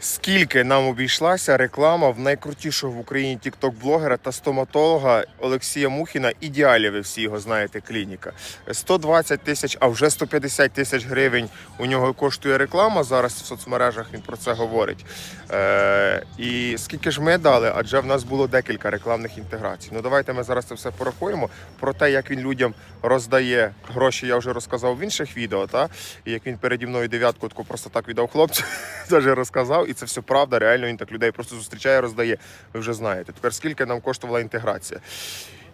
Скільки нам обійшлася реклама в найкрутішого в Україні тікток-блогера та стоматолога Олексія Мухіна. Ідеалі, ви всі його знаєте, клініка. 120 тисяч, а вже 150 тисяч гривень у нього коштує реклама. Зараз в соцмережах він про це говорить. Е, і скільки ж ми дали? Адже в нас було декілька рекламних інтеграцій. Ну давайте ми зараз це все порахуємо. Про те, як він людям роздає гроші, я вже розказав в інших відео. Та? І як він переді мною дев'ятку таку просто так віддав хлопцю, теж розказав. І це все правда. Реально він так людей просто зустрічає, роздає. Ви вже знаєте. Тепер скільки нам коштувала інтеграція?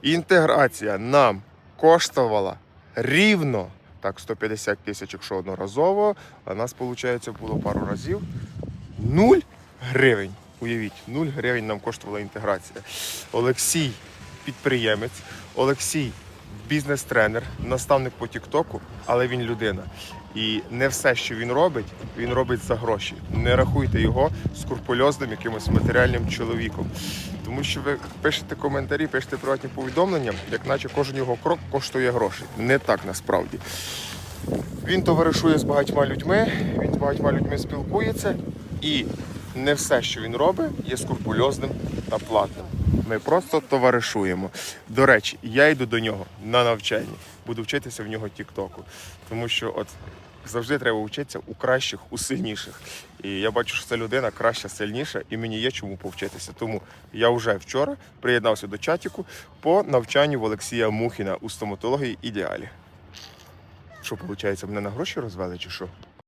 Інтеграція нам коштувала рівно. Так, 150 тисяч, якщо одноразово, а нас, виходить, було пару разів. Нуль гривень. Уявіть, нуль гривень нам коштувала інтеграція. Олексій підприємець, Олексій бізнес-тренер, наставник по Тіктоку, але він людина. І не все, що він робить, він робить за гроші. Не рахуйте його скрупульозним якимось матеріальним чоловіком. Тому що ви пишете коментарі, пишете приватні повідомлення, як наче кожен його крок коштує грошей. Не так насправді. Він товаришує з багатьма людьми, він з багатьма людьми спілкується, і не все, що він робить, є скрупульозним та платним. Ми просто товаришуємо. До речі, я йду до нього на навчання, буду вчитися в нього Тіктоку. Тому що от завжди треба вчитися у кращих, у сильніших. І я бачу, що це людина краща, сильніша, і мені є чому повчитися. Тому я вже вчора приєднався до чатіку по навчанню в Олексія Мухіна у стоматології ідеалі. Що, виходить, мене на гроші розвели чи що?